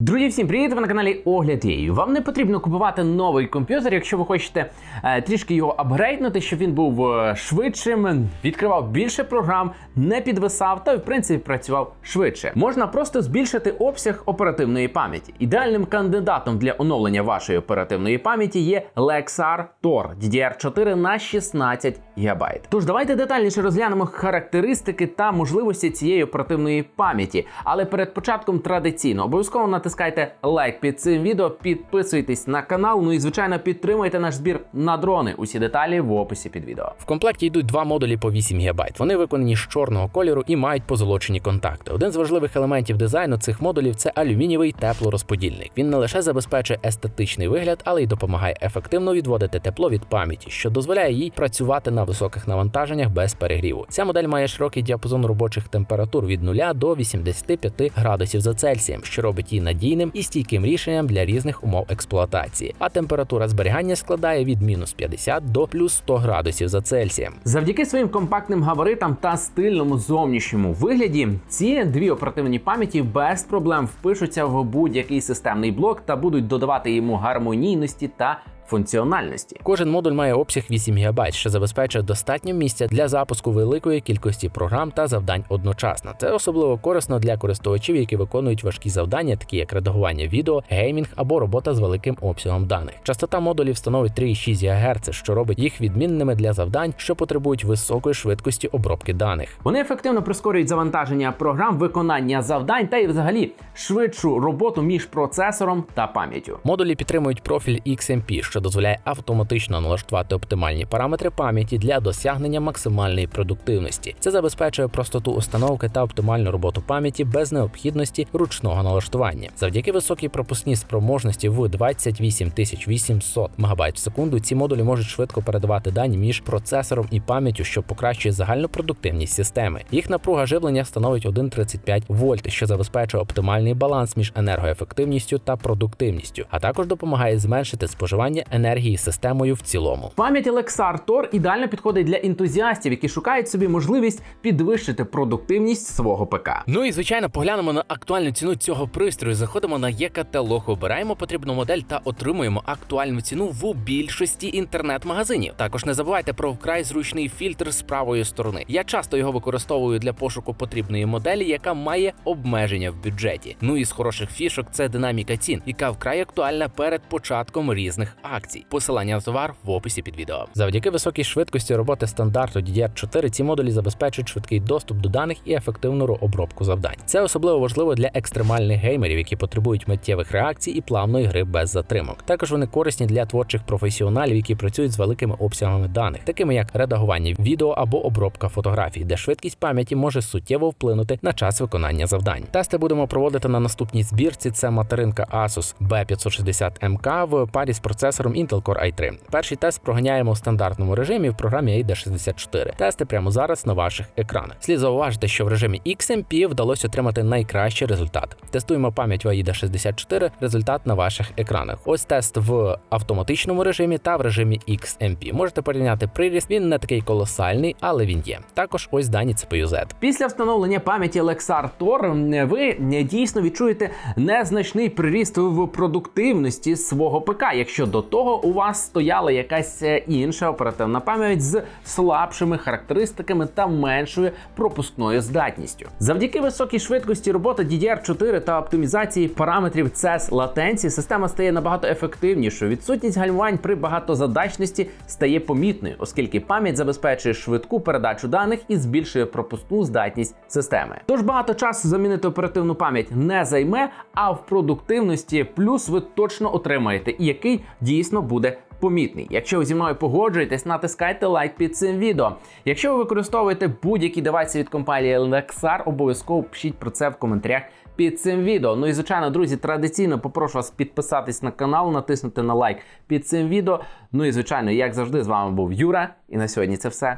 Друзі, всім привіт! Ви на каналі Огляд Єю. Вам не потрібно купувати новий комп'ютер, якщо ви хочете е, трішки його апгрейднути, щоб він був е, швидшим, відкривав більше програм, не підвисав та в принципі працював швидше. Можна просто збільшити обсяг оперативної пам'яті. Ідеальним кандидатом для оновлення вашої оперативної пам'яті є Lexar Tor DDR4 на 16 ГБ. Тож давайте детальніше розглянемо характеристики та можливості цієї оперативної пам'яті. Але перед початком традиційно обов'язково натискайте лайк під цим відео, підписуйтесь на канал. Ну і звичайно підтримуйте наш збір на дрони. Усі деталі в описі під відео. В комплекті йдуть два модулі по 8 ГБ. Вони виконані з чорного кольору і мають позолочені контакти. Один з важливих елементів дизайну цих модулів це алюмінієвий теплорозподільник. Він не лише забезпечує естетичний вигляд, але й допомагає ефективно відводити тепло від пам'яті, що дозволяє їй працювати на високих навантаженнях без перегріву. Ця модель має широкий діапазон робочих температур від 0 до 85 градусів за Цельсієм, що робить її надійним і стійким рішенням для різних умов експлуатації. А температура зберігання складає від мінус 50 до плюс 100 градусів за Цельсієм. Завдяки своїм компактним габаритам та стильному зовнішньому вигляді, ці дві оперативні пам'яті без проблем впишуться в будь-який системний блок та будуть додавати йому гармонійності та функціональності. Кожен модуль має обсяг 8 ГБ, що забезпечує достатньо місця для запуску великої кількості програм та завдань одночасно. Це особливо корисно для користувачів, які виконують важкі завдання, такі як редагування відео, геймінг або робота з великим обсягом даних. Частота модулів становить 3,6 ГГц, що робить їх відмінними для завдань, що потребують високої швидкості обробки даних. Вони ефективно прискорюють завантаження програм, виконання завдань та й взагалі швидшу роботу між процесором та пам'яттю. Модулі підтримують профіль XMP, що дозволяє автоматично налаштувати оптимальні параметри пам'яті для досягнення максимальної продуктивності. Це забезпечує простоту установки та оптимальну роботу пам'яті без необхідності ручного налаштування. Завдяки високій пропускній спроможності в 28 800 МБ в секунду ці модулі можуть швидко передавати дані між процесором і пам'яттю, що покращує загальну продуктивність системи. Їх напруга живлення становить 1,35 вольт, що забезпечує оптимальний баланс між енергоефективністю та продуктивністю, а також допомагає зменшити споживання енергії системою в цілому. Пам'ять Lexar Tor ідеально підходить для ентузіастів, які шукають собі можливість підвищити продуктивність свого ПК. Ну і звичайно, поглянемо на актуальну ціну цього пристрою. Заходимо на є-каталог, обираємо потрібну модель та отримуємо актуальну ціну в більшості інтернет-магазинів. Також не забувайте про вкрай зручний фільтр з правої сторони. Я часто його використовую для пошуку потрібної моделі, яка має обмеження в бюджеті. Ну і з хороших фішок це динаміка цін, яка вкрай актуальна перед початком різних акцій. Посилання на товар в описі під відео. Завдяки високій швидкості роботи стандарту DDR4 ці модулі забезпечують швидкий доступ до даних і ефективну обробку завдань. Це особливо важливо для екстремальних геймерів, які потребують миттєвих реакцій і плавної гри без затримок. Також вони корисні для творчих професіоналів, які працюють з великими обсягами даних, такими як редагування відео або обробка фотографій, де швидкість пам'яті може суттєво вплинути на час виконання завдань. Тести будемо проводити на наступній збірці. Це материнка Asus B560MK в парі з процесором Intel Core i3. Перший тест проганяємо в стандартному режимі в програмі AIDA64. Тести прямо зараз на ваших екранах. Слід зауважити, що в режимі XMP вдалося отримати найкращий результат. Тестуємо пам'ять в AIDA64, результат на ваших екранах. Ось тест в автоматичному режимі та в режимі XMP. Можете порівняти приріст. Він не такий колосальний, але він є. Також ось дані CPU Z. Після встановлення пам'яті Lexar Tor ви дійсно відчуєте незначний приріст в продуктивності свого ПК, якщо до того у вас стояла якась е, інша оперативна пам'ять з слабшими характеристиками та меншою пропускною здатністю. Завдяки високій швидкості роботи DDR4 та оптимізації параметрів CES латенції система стає набагато ефективнішою. Відсутність гальмувань при багатозадачності стає помітною, оскільки пам'ять забезпечує швидку передачу даних і збільшує пропускну здатність системи. Тож багато часу замінити оперативну пам'ять не займе, а в продуктивності плюс ви точно отримаєте, і який дійсно буде помітний. Якщо ви зі мною погоджуєтесь, натискайте лайк під цим відео. Якщо ви використовуєте будь-які девайси від компанії Lexar, обов'язково пишіть про це в коментарях під цим відео. Ну і звичайно, друзі, традиційно попрошу вас підписатись на канал, натиснути на лайк під цим відео. Ну і звичайно, як завжди, з вами був Юра. І на сьогодні це все.